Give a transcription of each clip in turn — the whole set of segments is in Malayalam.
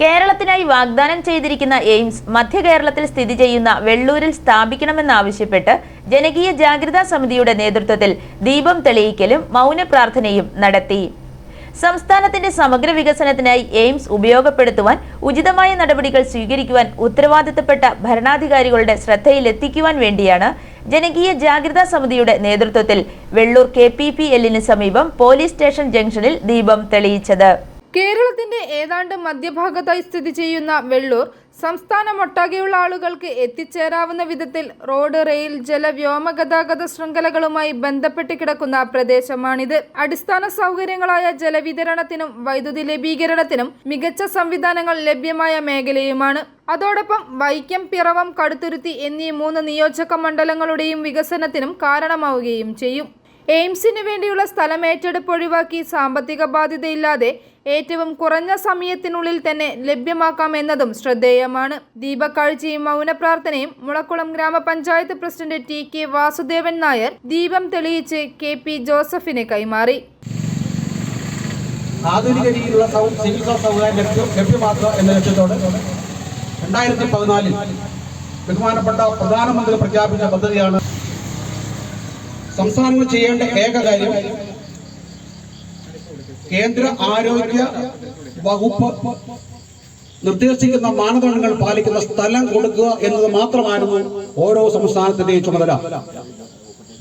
കേരളത്തിനായി വാഗ്ദാനം ചെയ്തിരിക്കുന്ന എയിംസ് മധ്യ കേരളത്തിൽ സ്ഥിതി ചെയ്യുന്ന വെള്ളൂരിൽ സ്ഥാപിക്കണമെന്നാവശ്യപ്പെട്ട് ജനകീയ ജാഗ്രതാ സമിതിയുടെ നേതൃത്വത്തിൽ ദീപം തെളിയിക്കലും മൗന പ്രാർത്ഥനയും നടത്തി. സംസ്ഥാനത്തിന്റെ സമഗ്ര വികസനത്തിനായി എയിംസ് ഉപയോഗപ്പെടുത്തുവാൻ ഉചിതമായ നടപടികൾ സ്വീകരിക്കുവാൻ ഉത്തരവാദിത്തപ്പെട്ട ഭരണാധികാരികളുടെ ശ്രദ്ധയിലെത്തിക്കുവാൻ വേണ്ടിയാണ് ജനകീയ ജാഗ്രതാ സമിതിയുടെ നേതൃത്വത്തിൽ വെള്ളൂർ കെ പി പി എല്ലിന് സമീപം പോലീസ് സ്റ്റേഷൻ ജംഗ്ഷനിൽ ദീപം തെളിയിച്ചത്. കേരളത്തിന്റെ ഏതാണ്ട് മധ്യഭാഗത്തായി സ്ഥിതി ചെയ്യുന്ന വെള്ളൂർ സംസ്ഥാനമൊട്ടാകെയുള്ള ആളുകൾക്ക് എത്തിച്ചേരാവുന്ന വിധത്തിൽ റോഡ് റെയിൽ ജല വ്യോമ ഗതാഗത ശൃംഖലകളുമായി ബന്ധപ്പെട്ട് കിടക്കുന്ന പ്രദേശമാണിത്. അടിസ്ഥാന സൗകര്യങ്ങളായ ജലവിതരണത്തിനും വൈദ്യുതി ലഭീകരണത്തിനും മികച്ച സംവിധാനങ്ങൾ ലഭ്യമായ മേഖലയുമാണ്. അതോടൊപ്പം വൈക്കം പിറവം കടുത്തുരുത്തി എന്നീ മൂന്ന് നിയോജക മണ്ഡലങ്ങളുടെയും വികസനത്തിനും കാരണമാവുകയും ചെയ്യും. എയിംസിന് വേണ്ടിയുള്ള സ്ഥലം ഏറ്റെടുപ്പ് ഒഴിവാക്കി സാമ്പത്തിക ബാധ്യതയില്ലാതെ ഏറ്റവും കുറഞ്ഞ സമയത്തിനുള്ളിൽ തന്നെ ലഭ്യമാക്കാം എന്നതും ശ്രദ്ധേയമാണ്. ദീപക്കാഴ്ചയും മൗനപ്രാർത്ഥനയും മുളക്കുളം ഗ്രാമപഞ്ചായത്ത് president T K Vasudevan Nair ദീപം തെളിയിച്ച് കെ പി ജോസഫിന് കൈമാറി. ആധുനിക രീതിയിലുള്ള ചികിത്സാ സൗകര്യം ലഭ്യ- ലഭ്യമാക്കുക എന്ന ലക്ഷ്യത്തോടെ രണ്ടായിരത്തി പതിനാലിൽ ബഹുമാനപ്പെട്ട പ്രധാനമന്ത്രി പ്രഖ്യാപിച്ച പദ്ധതിയാണ് സംസ്ഥാനങ്ങൾ ചെയ്യേണ്ട ഏക കാര്യം കേന്ദ്ര ആരോഗ്യ വകുപ്പ് നിർദ്ദേശിക്കുന്ന മാനദണ്ഡങ്ങൾ പാലിക്കുന്ന സ്ഥലം കൊടുക്കുക എന്നത് മാത്രമായിരുന്നു ഓരോ സംസ്ഥാനത്തിന്റെയും ചുമതല.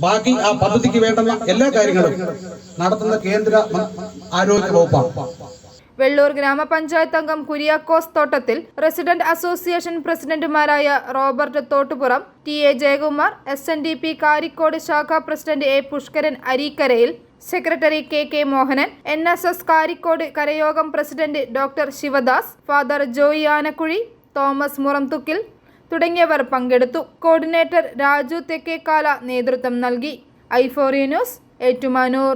ബാക്കി ആ പദ്ധതിക്ക് വേണ്ടുന്ന എല്ലാ കാര്യങ്ങളും നടത്തുന്ന കേന്ദ്ര ആരോഗ്യ വകുപ്പാണ്. വെള്ളൂർ ഗ്രാമപഞ്ചായത്ത് അംഗം കുര്യാക്കോസ് തോട്ടത്തിൽ റെസിഡന്റ് അസോസിയേഷൻ പ്രസിഡന്റുമാരായ Robert Thottupuram T A Jayakumar S N D P Karikode ശാഖാ president A Pushkaran അരീക്കരയിൽ secretary K K Mohanan N S S Karikode കരയോഗം president doctor Sivadas father Joy Anakkuzhi Thomas Muramthukkil തുടങ്ങിയവർ പങ്കെടുത്തു. കോർഡിനേറ്റർ രാജു തെക്കേക്കാല നേതൃത്വം നൽകി. ഐഫോറി ന്യൂസ് ഏറ്റുമാനൂർ.